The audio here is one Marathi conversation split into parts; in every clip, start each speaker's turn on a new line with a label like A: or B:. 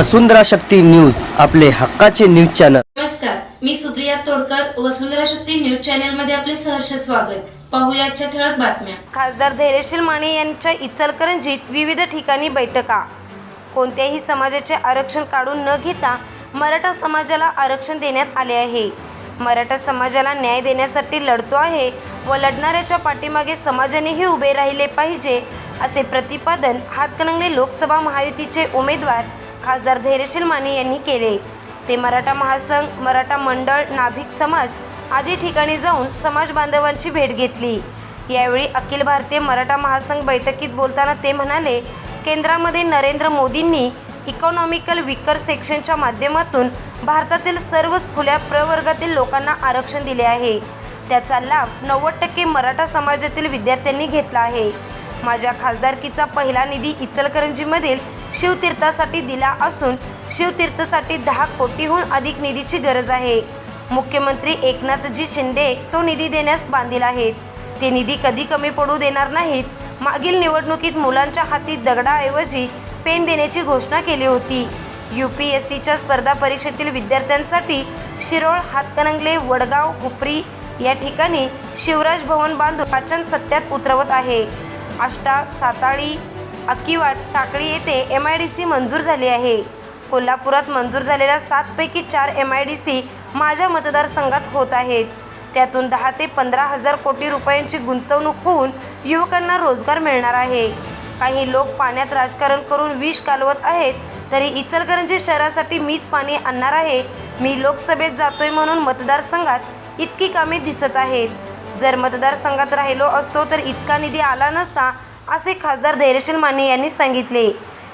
A: वसुंधरा शक्ती न्यूज आपले हक्काचे न्यूज चॅनल.
B: नमस्कार मी सुप्रिया तोडकर वसुंधरा शक्ती न्यूज चॅनलमध्ये आपले सहर्ष स्वागत. पाहूया आजच्या ठळक बातम्या.
C: खासदार धैर्यशील माने यांच्या इचलकरंजीत विविध ठिकाणी बैठका. कोणत्याही समाजाचे आरक्षण काढून न घेता मराठा समाजाला आरक्षण देण्यात आले आहे. मराठा समाजाला न्याय देण्यासाठी लढतो आहे व लढणाऱ्याच्या पाठीमागे समाजानेही उभे राहिले पाहिजे असे प्रतिपादन हातकणंगले लोकसभा महायुतीचे उमेदवार खासदार धैर्यशील माने यांनी केले. ते मराठा महासंघ मराठा मंडळ नाभिक समाज आदी ठिकाणी जाऊन समाज बांधवांची भेट घेतली. यावेळी अखिल भारतीय मराठा महासंघ बैठकीत बोलताना ते म्हणाले केंद्रामध्ये नरेंद्र मोदींनी इकॉनॉमिकल विकर सेक्शनच्या माध्यमातून भारतातील सर्वच खुल्या प्रवर्गातील लोकांना आरक्षण दिले आहे. त्याचा लाभ नव्वद टक्के मराठा समाजातील विद्यार्थ्यांनी घेतला आहे. माझ्या खासदारकीचा पहिला निधी इचलकरंजीमधील शिवतीर्थासाठी दिला असून शिवतीर्थासाठी दहा कोटीहून अधिक निधीची गरज आहे. मुख्यमंत्री एकनाथजी शिंदे तो निधी देण्यास बांधील आहेत. ते निधी कधी कमी पडू देणार नाहीत मागील निवडणुकीत मुलांच्या हाती दगडाऐवजी पेन देण्याची घोषणा केली होती. यू पी एस सीच्या स्पर्धा परीक्षेतील विद्यार्थ्यांसाठी शिरोळ हातकणंगले वडगाव हुपरी या ठिकाणी शिवराज भवन बांधून वाचन सत्यात उतरवत आहे. आष्टा साताळी अक्कीवाट टाकळी येथे एम आय डी सी मंजूर झाली आहे. कोल्हापुरात मंजूर झालेल्या सातपैकी चार एम आय डी सी माझ्या मतदारसंघात होत आहेत. त्यातून दहा ते पंधरा हजार कोटी रुपयांची गुंतवणूक होऊन युवकांना रोजगार मिळणार आहे. काही लोक पाण्यात राजकारण करून विष कालवत आहेत तरी इचलकरंजी शहरासाठी मीच पाणी आणणार आहे. मी लोकसभेत जातोय म्हणून मतदारसंघात इतकी कामे दिसत आहेत. जर मतदारसंघात राहिलो असतो तर इतका निधी आला नसता असे खासदार धैर्यशील माने यांनी सांगितले.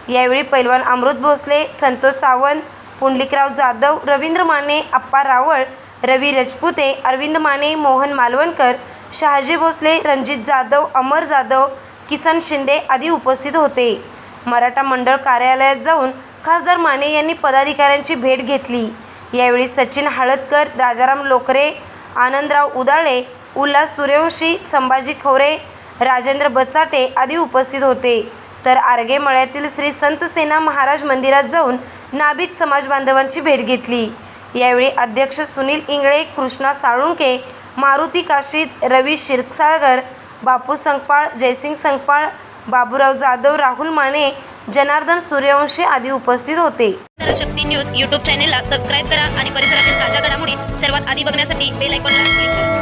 C: यावेळी पैलवान अमृत भोसले संतोष सावंत पुंडलिकराव जाधव रवींद्र माने अप्पा रावळ रवी रजपुते अरविंद माने मोहन मालवणकर शहाजी भोसले रणजित जाधव अमर जाधव किसन शिंदे आदी उपस्थित होते. मराठा मंडळ कार्यालयात जाऊन खासदार माने यांनी पदाधिकाऱ्यांची भेट घेतली. यावेळी सचिन हळदकर राजाराम लोकरे आनंदराव उदाळे उल्हास सूर्यवंशी संभाजी खोरे राजेंद्र बचाटे आदी उपस्थित होते. तर आर्गे मळ्यातील श्री संत सेना महाराज मंदिरात जाऊन नाभिक समाज बांधवांची भेट घेतली. यावेळी अध्यक्ष सुनील इंगळे कृष्णा साळुंके मारुती काशीद रवी शिरसागर बापू संकपाळ जयसिंग संगपाळ बाबूराव जाधव राहुल माने जनार्दन सूर्यवंशी आदी उपस्थित होते.
D: शक्ती न्यूज यूट्यूब चॅनेलला सबस्क्राईब करा आणि परिसरातील ताज्या घडामोडी सर्वात आधी बघण्यासाठी बेल आयकॉनला क्लिक करा.